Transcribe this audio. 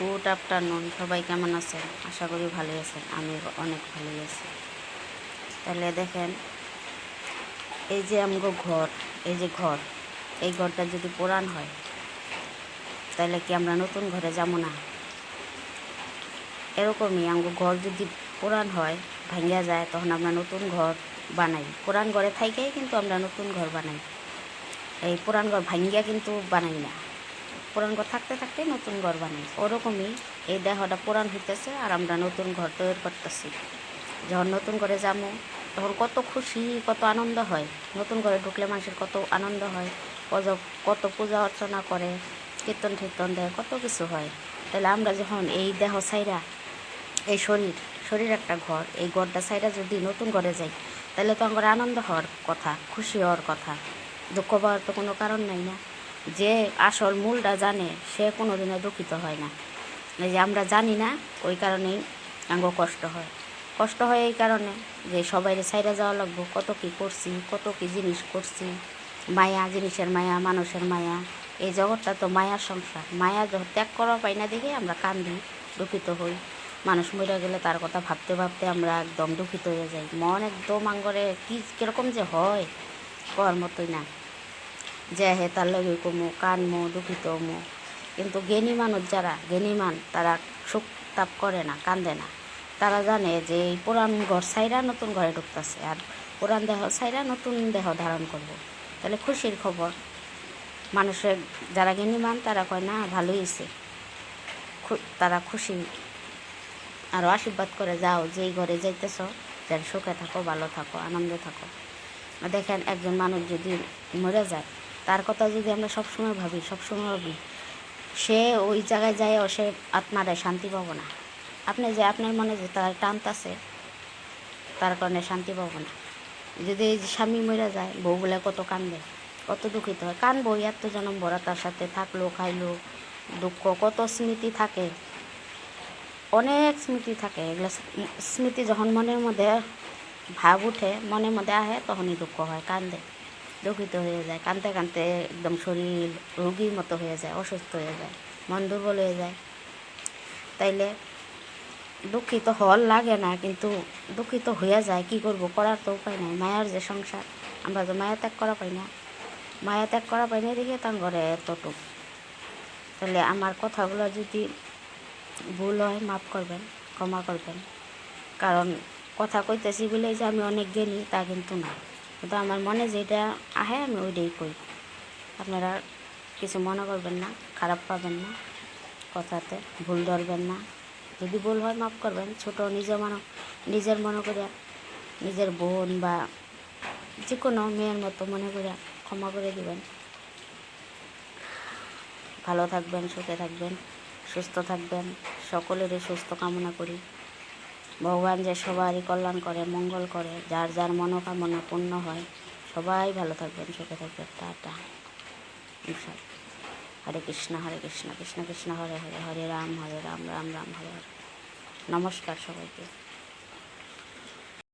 Good afternoon, সবাই কেমন আছেন? আশা করি ভালোই আছেন, আমি অনেক ভালোই আছি। তাহলে দেখেন, এই যে আমগো ঘর, এই যে ঘর, এই ঘরটা যদি পুরান হয়, তাহলে কি আমরা নতুন ঘরে যাব না? এরকমই আমগো ঘর যদি পুরান হয় ভাঙ্গা যায়, তখন আমরা নতুন ঘর বানাই। পুরান ঘরে থাইকেই কিন্তু আমরা নতুন ঘর বানাই। এই পুরান ঘর ভাঙ্গিয়া কিন্তু বানাই না। পুরান ঘর থাকতে থাকতে নতুন ঘর বানাই ওরকমই এই দেহটা পুরান হইতেছে আর আমরা নতুন ঘর তৈরি করতেছি। যখন নতুন ঘরে যাব তখন কত খুশি, কত আনন্দ হয়। নতুন ঘরে ঢুকলে মানুষের কত আনন্দ হয় কত কত পূজা অর্চনা করে, কীর্তন টীর্তন দেয়, কত কিছু হয়। তাহলে আমরা যখন এই দেহ সাইরা এই শরীর শরীর একটা ঘর, এই ঘরটা সাইডা যদি নতুন ঘরে যাই, তাহলে তো আমার আনন্দ হওয়ার কথা, খুশি হওয়ার কথা। দুঃখ পাওয়ার তো কোনো কারণ নাই না। যে আসল মূলটা জানে, সে কোনো দিনে দুঃখিত হয় না। এই যে আমরা জানি না, ওই কারণেই আঙ্গ কষ্ট হয়। কষ্ট হয় এই কারণে যে সবাইরে সাইডে যাওয়া লাগবো, কত কি করছি, কত কি জিনিস করছি। মায়া, জিনিসের মায়া, মানুষের মায়া। এই জগৎটা তো মায়ার সংসার। মায়া যখন ত্যাগ করা পাই না দেখে আমরা কান্দি, দুঃখিত হই। মানুষ মরে গেলে তার কথা ভাবতে ভাবতে আমরা একদম দুঃখিত হয়ে যাই। মন একদম আঙ্গরে কি কীরকম যে হয় কর মতোই না। যে হে তার লগে কমো, কানমো, দুঃখিত মো। কিন্তু জ্ঞানী মানুষ যারা জ্ঞানী মান, তারা সুখ তাপ করে না, কান্দে না। তারা জানে যে এই পুরান ঘর সাইরা নতুন ঘরে ঢুকতেছে, আর পুরান দেহ সাইরা নতুন দেহ ধারণ করব। তাহলে খুশির খবর। মানুষের যারা জ্ঞানী মান, তারা কয়, না, ভালোই হয়েছে তারা খুশি। আরও আশীর্বাদ করে, যাও, যেই ঘরে যাইতেছ, যেন সুখে থাকো, ভালো থাকো, আনন্দে থাকো। দেখেন, একজন মানুষ যদি মরে যায় তার কথা যদি আমরা সবসময় ভাবি সবসময় ভাবি, সে ওই জায়গায় যায় ও সে আত্মারে শান্তি পাবো না। আপনি যে আপনার মনে যে তার টান আছে, তার কারণে শান্তি পাবো না। যদি এই স্বামী মরে যায় বউ বলে কত কান্দে, কত দুঃখিত হয়। কানবো, এত জনম ভরা তার সাথে থাকল, খাইলো, দুঃখ, কত স্মৃতি থাকে। অনেক স্মৃতি থাকে। এগুলো স্মৃতি যখন মনের মধ্যে ভাব উঠে, মনের মধ্যে আহে, তখনই দুঃখ হয়, কান্দে। দুঃখিত হয়ে যায় কানতে কানতে একদম শরীর রোগীর মতো হয়ে যায়, অসুস্থ হয়ে যায়, মন দুর্বল হয়ে যায়। তাইলে দুঃখিত হওয়ার লাগে না, কিন্তু দুঃখিত হয়ে যায়, কি করব? করার তো উপায় নাই। মায়ার যে সংসার, আমরা তো মায়া ত্যাগ করা পাই না। মায়া ত্যাগ করা পাই না দেখে তার ঘরে এতটুক। তাহলে আমার কথাগুলো যদি ভুল হয়, মাফ করবেন, ক্ষমা করবেন। কারণ কথা কইতেছি বলেই যে আমি অনেক জ্ঞানী, তা কিন্তু না। কিন্তু আমার মনে যেটা আহে, আমি ওইটাই কই আপনারা কিছু মনে করবেন না, খারাপ পাবেন না, কথাতে ভুল ধরবেন না। যদি ভুল হয়, মাফ করবেন। ছোট নিজে মনে, নিজের মনে করে, নিজের বোন বা যে কোনো মেয়ের মতো মনে করে ক্ষমা করে দিবেন। ভালো থাকবেন, সুখে থাকবেন, সুস্থ থাকবেন। সকলেরই সুস্থ কামনা করি। ভগবান যে সবারই কল্যাণ করে, মঙ্গল করে, যার যার মনোকামনা পূর্ণ হয়, সবাই ভালো থাকবেন, সুখে থাকবেন, টাটা। হরে কৃষ্ণ হরে কৃষ্ণ কৃষ্ণ কৃষ্ণ, হরে হরে হরে রাম হরে রাম রাম রাম, হরে হরে। নমস্কার সবাইকে।